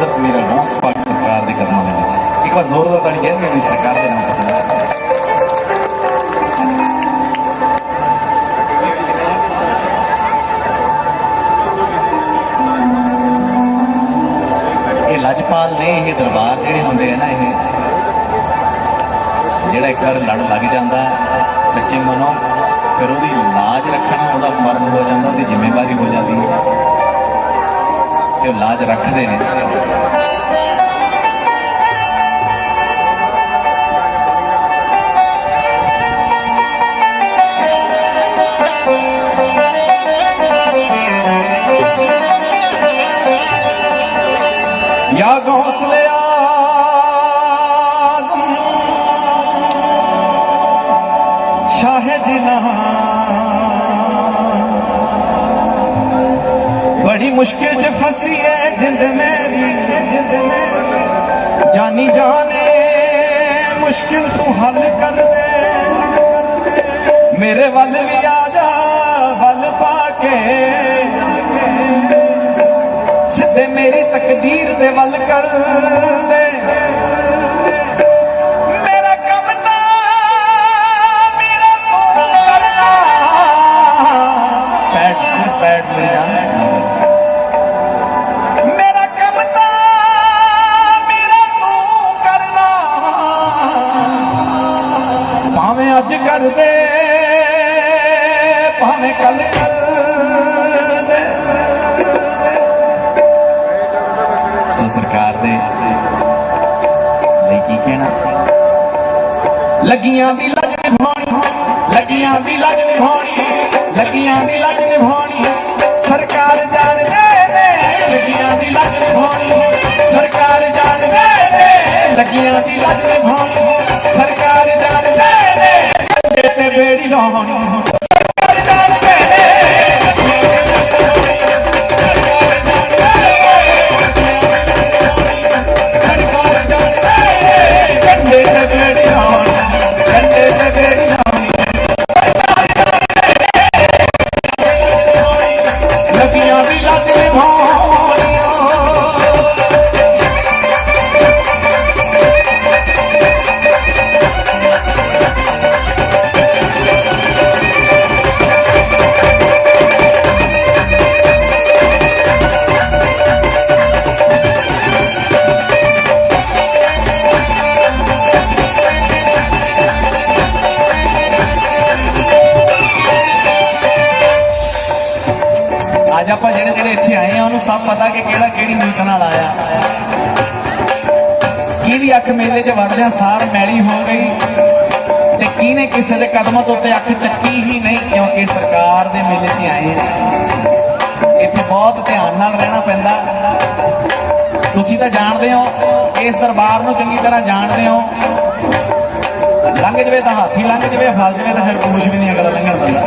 ਇਜਾਜ਼ਤ ਮੇਰਾ ਨਾਸ ਪਾਕ ਸਰਕਾਰ ਦੇ ਕਦਮਾਂ ਦੇ ਵਿੱਚ। ਇੱਕ ਵਾਰ ਜ਼ੋਰ ਦਾ ਤਾੜੀ ਕਹਿ ਮੇਰੀ ਸਰਕਾਰ ਦੇ ਨਾਮ ਤੇ। ਇਹ ਲਜਪਾਲ ਨੇ ਇਹ ਦਰਬਾਰ ਜਿਹੜੇ ਹੁੰਦੇ ਆ ਨਾ ਇਹ, ਜਿਹੜਾ ਇੱਕ ਵਾਰ ਲੜ ਲੱਗ ਜਾਂਦਾ ਸੱਚੇ ਮਨੋਂ, ਫਿਰ ਉਹਦੀ ਲਾਜ ਰੱਖਣਾ, ਉਹਦਾ ਫਰਜ਼ ਹੋ ਜਾਂਦਾ ਤੇ ਜ਼ਿੰਮੇਵਾਰੀ ਹੋ ਜਾਂਦੀ ਹੈ। ਤੇ ਲਾਜ ਰੱਖਦੇ ਨੇ। ਯਾ ਗੌਸਲੇ ਮੁਸ਼ਕਿਲ 'ਚ ਫਸੀ ਐ ਜਿੰਦ ਮੇਰੀ ਜਿੰਦ ਮੇਰੀ ਜਾਨੀ ਜਾਣੇ ਮੁਸ਼ਕਿਲ ਤੂੰ ਹੱਲ ਕਰ ਦੇ ਮੇਰੇ ਵੱਲ ਵੀ ਆ ਜਾ ਵੱਲ ਪਾ ਕੇ ਸਿੱਧੇ ਮੇਰੀ ਤਕਦੀਰ ਦੇ ਵੱਲ ਕਰ ਦੇ ਕਰ ਦੇ ਭਾਵੇਂ ਕੱਲ ਕਰ ਦੇ ਸੋ ਸਰਕਾਰ ਦੇ ਲਈ ਕੀ ਕਹਿਣਾ? ਲੱਗੀਆਂ ਦੀ ਲੱਜ ਨਿਭਾਉਣੀ, ਲੱਗੀਆਂ ਦੀ ਲੱਜ ਨਿਭਾਉਣੀ, ਲੱਗੀਆਂ ਦੀ ਲੱਜ ਨਿਭਾਉਣੀ। ਸਰਕਾਰ ਜਾਣਦੇ ਨੇ, ਲੱਗੀਆਂ ਦੀ ਲੱਜ ਨਿਭਾਉਣੀ। ਅੱਜ ਆਪਾਂ ਜਿਹੜੇ ਜਿਹੜੇ ਇੱਥੇ ਆਏ ਆ, ਉਹਨੂੰ ਸਭ ਪਤਾ ਕਿ ਕਿਹੜਾ ਕਿਹੜੀ ਨੀਤ ਨਾਲ ਆਇਆ। ਕਿਹਦੀ ਅੱਖ ਮੇਲੇ 'ਚ ਵੜਦਿਆਂ ਸਾਰ ਮੈਲੀ ਹੋ ਗਈ ਤੇ ਕਿਹਨੇ ਕਿਸੇ ਦੇ ਕਦਮਾਂ ਤੋਂ ਉੱਤੇ ਅੱਖ ਚੱਕੀ ਹੀ ਨਹੀਂ, ਕਿਉਂਕਿ ਸਰਕਾਰ ਦੇ ਮੇਲੇ 'ਤੇ ਆਏ ਇੱਥੇ ਬਹੁਤ ਧਿਆਨ ਨਾਲ ਰਹਿਣਾ ਪੈਂਦਾ। ਤੁਸੀਂ ਤਾਂ ਜਾਣਦੇ ਹੋ, ਇਸ ਦਰਬਾਰ ਨੂੰ ਚੰਗੀ ਤਰ੍ਹਾਂ ਜਾਣਦੇ ਹੋ। ਲੰਘ ਜਵੇ ਤਾਂ ਹਾਥੀ, ਲੰਘ ਜਵੇ, ਫਸ ਜਵੇ ਤਾਂ ਫਿਰ ਕੁਝ ਵੀ ਨਹੀਂ ਅਗਲਾ ਲੰਘਣ ਦਿੰਦਾ।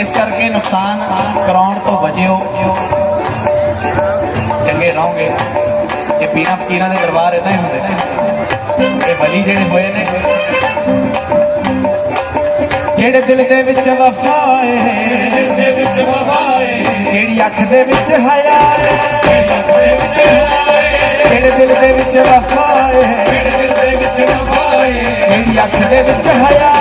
ਇਸ ਕਰਕੇ ਨੁਕਸਾਨ ਕਰਾਉਣ ਤੋਂ ਬਚਿਓ। ਚੰਗੇ ਰਹੋਗੇ। ਇਹ ਪੀਰਾਂ ਫਕੀਰਾਂ ਦੇ ਦਰਬਾਰ ਇਦਾਂ ਹੀ ਹੁੰਦੇ ਨੇ। ਇਹ ਵਲੀ ਜਿਹੜੇ ਹੋਏ ਨੇ, ਜਿਹੜੇ ਦਿਲ ਦੇ ਵਿੱਚ ਵਫਾ ਦਿਲ ਦੇ ਵਿੱਚ ਵਫਾ ਏ ਅੱਖ ਦੇ ਵਿੱਚ ਹਯਾ ਜਿਹੜੇ ਦਿਲ ਦੇ ਵਿੱਚ ਵਫਾ ਜਿਹੜੇ ਦਿਲ ਦੇ ਵਿੱਚ ਵਫਾ ਏ ਅੱਖ ਦੇ ਵਿੱਚ ਹਯਾ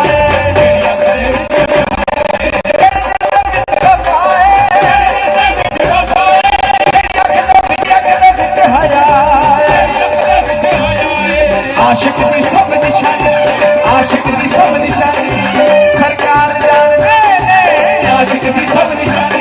ਆਸ਼ਿਕ ਦੀ ਸਭ ਨਿਸ਼ਾਨੀ, ਆਸ਼ਿਕ ਦੀ ਸਭ ਨਿਸ਼ਾਨੀ, ਸਰਕਾਰ ਜਾਣਦੇ ਨੇ, ਆਸ਼ਿਕ ਦੀ ਸਭ ਨਿਸ਼ਾਨੀ।